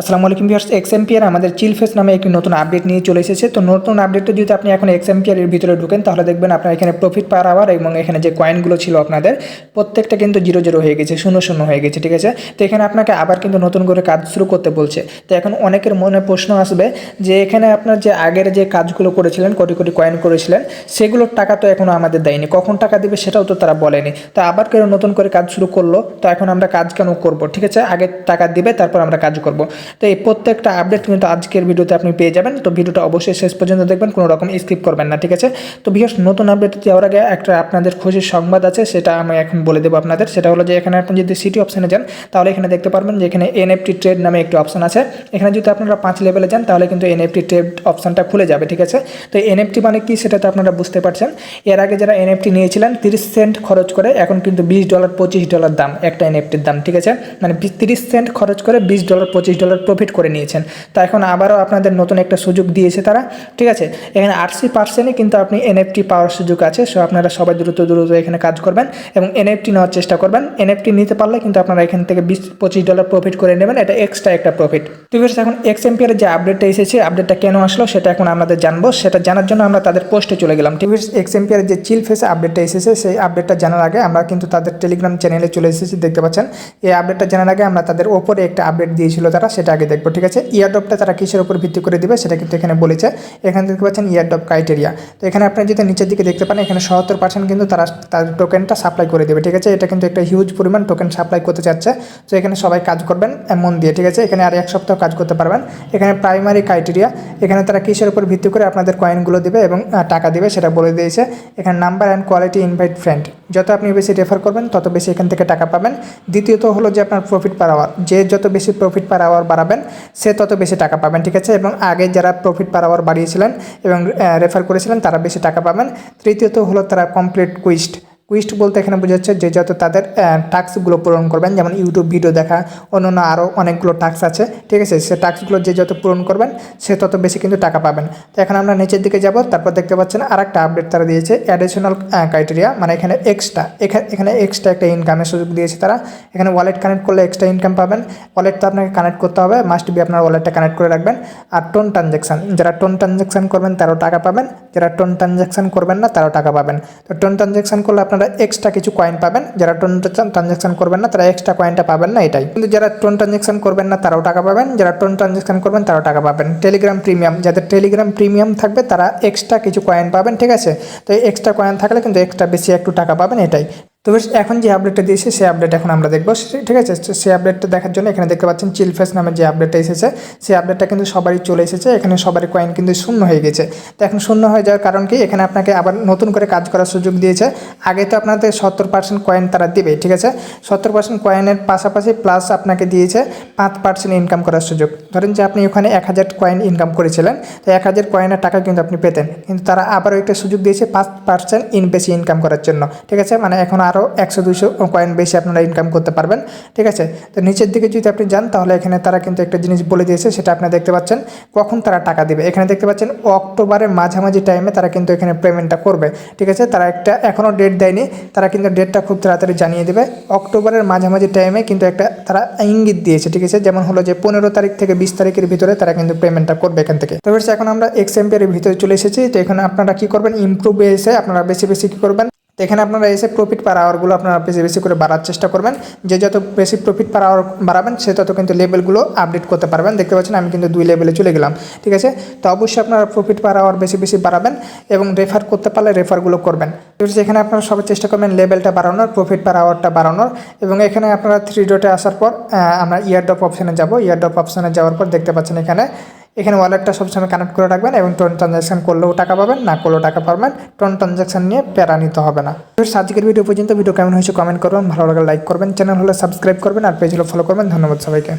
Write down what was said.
আসসালামু আলাইকুম ভিউয়ার্স এক্সএমপিআর আমাদের চিলফেস নামে একটি নতুন আপডেট নিয়ে চলে এসেছে। তো নতুন আপডেটটা যদি আপনি এখন এক্সএমপিআর এর ভিতরে ঢুকেন, তাহলে দেখবেন আপনার এখানে প্রফিট পার আওয়ার এবং এখানে যে কয়েনগুলো ছিল আপনাদের, প্রত্যেকটা কিন্তু জিরো জিরো হয়ে গেছে, শূন্য শূন্য হয়ে গেছে, ঠিক আছে? তো এখানে আপনাকে আবার কিন্তু নতুন করে কাজ শুরু করতে বলছে। তো এখন অনেকের মনে প্রশ্ন আসবে যে এখানে আপনার যে আগের যে কাজগুলো করেছিলেন, কোটি কোটি কয়েন করেছিলেন, সেগুলোর টাকা তো এখনও আমাদের দেয়নি। কখন টাকা দিবে সেটাও তো তারা বলেনি। তো আবার কেউ নতুন করে কাজ শুরু করল, তো এখন আমরা কাজ কেন করব, ঠিক আছে? আগে টাকা দিবে, তারপর আমরা কাজ করব। তো এই প্রত্যেকটা আপডেট কিন্তু আজকের ভিডিওতে আপনি পেয়ে যাবেন। তো ভিডিওটা অবশ্যই শেষ পর্যন্ত দেখবেন, কোনো রকম স্কিপ করবেন না, ঠিক আছে? তো বিশেষ নতুন আপডেট যাওয়ার আগে একটা আপনাদের খুশির সংবাদ আছে, সেটা আমি এখন বলে দেবো আপনাদের। সেটা হলো যে এখানে আপনি যদি সিটি অপশানে যান, তাহলে এখানে দেখতে পারবেন যে এখানে এনএফটি ট্রেড নামে একটি অপশন আছে। এখানে যদি আপনারা পাঁচ লেভেলে যান, তাহলে কিন্তু এনএফটি ট্রেড অপশানটা খুলে যাবে, ঠিক আছে? তো এনএফটি মানে কি সেটা তো আপনারা বুঝতে পারছেন। এর আগে যারা এনএফটি নিয়েছিলেন, তিরিশ সেন্ট খরচ করে এখন কিন্তু বিশ ডলার পঁচিশ ডলার দাম, একটা এনএফটির দাম, ঠিক আছে? মানে তিরিশ সেন্ট খরচ করে বিশ ডলার পঁচিশ ডলার প্রফিট করে নিয়েছেন। তা এখন আবারও আপনাদের নতুন একটা সুযোগ দিয়েছে তারা। ঠিক আছে? এখানে আশি পার্সেন্টই কিন্তু আপনি এনএফটি পাওয়ার সুযোগ আছে সো আপনারা সবাই দ্রুত দ্রুত এখানে কাজ করবেন এবং এনএফটি নেওয়ার চেষ্টা করবেন। এনএফটি নিতে পারলে কিন্তু আপনারা এখান থেকে বিশ, পঁচিশ ডলার প্রফিট করে নেবেন। এটা এক্সট্রা একটা প্রফিট তো এখন এক্স এম্পিয়ারের যে আপডেটটা এসেছে আপডেটটা কেন আসলো সেটা এখন আমাদের জানব। সেটা জানার জন্য আমরা তাদের পোস্টে চলে গেলাম। আছে এক্স এম্পিয়ারের যে চিল ফেসে আপডেটটা এসেছে, সেই আপডেটটা জানার আগে আমরা কিন্তু তাদের টেলিগ্রাম চ্যানেলে চলে এসেছি, দেখতে পাচ্ছেন? এই আপডেটটা জানার আগে আমরা তাদের ওপরে একটা আপডেট দিয়েছিল তারা সেটা আগে দেখব, ঠিক আছে? ইয়ারডপটা তারা কিসের উপর ভিত্তি করে দিবে সেটা কিন্তু এখানে বলেছে। এখানে দেখতে পাচ্ছেন ইয়ারডপ ক্রাইটেরিয়া তো এখানে আপনি যদি নিচের দিকে দেখতে পান, এখানে সত্তর পার্সেন্ট কিন্তু তারা তাদের টোকেনটা সাপ্লাই করে দেবে, ঠিক আছে? এটা কিন্তু একটা হিউজ পরিমাণ টোকেন সাপ্লাই করতে চাচ্ছে। তো এখানে সবাই কাজ করবেন মন দিয়ে, ঠিক আছে? এখানে আর এক সপ্তাহ কাজ করতে পারবেন। এখানে প্রাইমারি ক্রাইটেরিয়া এখানে তারা কিসের উপর ভিত্তি করে আপনাদের কয়েনগুলো দেবে এবং টাকা দেবে সেটা বলে দিয়েছে। এখানে number and quality invite friend যত আপনি বেশি রেফার করবেন, তত বেশি এখান থেকে টাকা পাবেন। দ্বিতীয়ত হলো যে আপনার প্রফিট পার আওয়ার যে যত বেশি প্রফিট পার আওয়ার বাড়াবেন, সে তত বেশি টাকা পাবেন, ঠিক আছে? এবং আগে যারা প্রফিট পার আওয়ার বাড়িয়েছিলেন এবং রেফার করেছিলেন, তারা বেশি টাকা পাবেন। তৃতীয়ত হলো তারা কমপ্লিট কুইস্ট কুইস্ট বলতে এখানে বোঝাচ্ছে যে যত তাদের টাস্কগুলো পূরণ করবেন, যেমন ইউটিউব ভিডিও দেখা, অন্যান্য আরও অনেকগুলো টাস্ক আছে, ঠিক আছে? সে টাস্কগুলো যে যত পূরণ করবেন, সে তত বেশি কিন্তু টাকা পাবেন। তো এখন আমরা নিচের দিকে যাব, তারপর দেখতে পাচ্ছেন আর একটা আপডেট তারা দিয়েছে অ্যাডিশনাল ক্রাইটেরিয়া মানে এখানে এক্সট্রা এখানে এক্সট্রা একটা ইনকামের সুযোগ দিয়েছে তারা। এখানে ওয়ালেট কানেক্ট করলে এক্সট্রা ইনকাম পাবেন। ওয়ালেট তো আপনাকে কানেক্ট করতে হবে মাস্ট বি আপনার ওয়ালেটটা কানেক্ট করে রাখবেন। আর টোন ট্রানজ্যাকশান যারা টোন ট্রানজ্যাকশান করবেন, তারাও টাকা পাবেন। যারা টোন ট্রানজ্যাকশান করবেন না, তারাও টাকা পাবেন। তো টোন ট্রানজ্যাকশান করলে আপনারা এক্সট্রা কিছু কয়েন পাবেন। যারা টোন ট্রানজাকশন করবেন না, তারা এক্সট্রা কয়েনটা পাবেন না, এটাই। কিন্তু যারা টোন ট্রানজাকশন করবেন না, তারাও টাকা পাবেন। যারা টোন ট্রানজাকশন করবেন, তারাও টাকা পাবেন। টেলিগ্রাম প্রিমিয়াম যাদের টেলিগ্রাম প্রিমিয়াম থাকবে, তারা এক্সট্রা কিছু কয়েন পাবেন, ঠিক আছে? তো এক্সট্রা কয়েন থাকলে কিন্তু এক্সট্রা বেশি একটু টাকা পাবেন, এটাই। তো বেশ, এখন যে আপডেটটা দিয়েছে সেই আপডেট এখন আমরা দেখব। ঠিক আছে? সেই আপডেটটা দেখার জন্য এখানে দেখতে পাচ্ছেন চিলফেস নামের যে আপডেটটা এসেছে সেই আপডেটটা কিন্তু সবারই চলে এসেছে। এখানে সবারই কয়েন কিন্তু শূন্য হয়ে গেছে। তো এখন শূন্য হয়ে যাওয়ার কারণ কি? এখানে আপনাকে আবার নতুন করে কাজ করার সুযোগ দিয়েছে। আগে তো আপনাদের সত্তর পার্সেন্ট কয়েন তারা দিবে, ঠিক আছে? সত্তর পার্সেন্ট কয়েনের পাশাপাশি প্লাস আপনাকে দিয়েছে পাঁচ পার্সেন্ট ইনকাম করার সুযোগ। ধরেন যে আপনি ওখানে এক হাজার কয়েন ইনকাম করেছিলেন, তো এক হাজার কয়েনের টাকা কিন্তু আপনি পেতেন। কিন্তু তারা আবারও একটা সুযোগ দিয়েছে পাঁচ পার্সেন্ট ইন বেশি ইনকাম করার জন্য, ঠিক আছে? মানে এখন আরও একশো দুশো কয়েন বেশি আপনারা ইনকাম করতে পারবেন। ঠিক আছে? তো নিচের দিকে যদি আপনি যান, তাহলে এখানে তারা কিন্তু একটা জিনিস বলে দিয়েছে, সেটা আপনি দেখতে পাচ্ছেন। কখন তারা টাকা দেবে? এখানে দেখতে পাচ্ছেন, অক্টোবরের মাঝামাঝি টাইমে তারা কিন্তু এখানে পেমেন্টটা করবে। ঠিক আছে? তারা একটা এখনও ডেট দেয়নি, তারা কিন্তু ডেটটা খুব তাড়াতাড়ি জানিয়ে দেবে। অক্টোবরের মাঝামাঝি টাইমে কিন্তু একটা তারা ইঙ্গিত দিয়েছে, ঠিক আছে? যেমন হলো যে, পনেরো তারিখ থেকে বিশ তারিখের ভিতরে তারা কিন্তু পেমেন্টটা করবে এখান থেকে। তবে এখন আমরা এক্স এম্পিয়ারের ভিতরে চলে এসেছি। তো এখানে আপনারা কি করবেন? ইমপ্রুভ এসে আপনারা বেশি বেশি কী করবেন? তো এখানে আপনারা এসে প্রফিট পার আওয়ারগুলো আপনারা বেশি বেশি করে বাড়ার চেষ্টা করবেন। যে যত বেশি প্রফিট পার আওয়ার বাড়াবেন, সে তত কিন্তু লেভেলগুলো আপডেট করতে পারবেন। দেখতে পাচ্ছেন আমি কিন্তু দুই লেভেলে চলে গেলাম, ঠিক আছে? তো অবশ্যই আপনারা প্রফিট পার আওয়ার বেশি বেশি বাড়াবেন এবং রেফার করতে পারলে রেফারগুলো করবেন। এখানে আপনারা সবাই চেষ্টা করবেন লেভেলটা বাড়ানোর প্রফিট পার আওয়ারটা বাড়ানোর এবং এখানে আপনারা থ্রি ডটে আসার পর আমরা ইয়ারডপ অপশানে যাব। যাব ইয়ারডপ অপশানে যাওয়ার পর দেখতে পাচ্ছেন এখানে এখানে ওয়ালেটটা সবসময় কানেক্ট করে রাখবেন এবং টোন ট্রানজ্যাকশন করলেও টাকা পাবেন, না করলেও টাকা পাবেন। টোন ট্রানজাকশান নিয়ে প্যারা নিতে হবে না। আজকের ভিডিও পর্যন্ত ভিডিও কেমন হয়েছে কমেন্ট করবেন। ভালো লাগলে লাইক করবেন চ্যানেল হলে সাবস্ক্রাইব করবেন, আর পেজ হলে ফলো করবেন। ধন্যবাদ সবাইকে।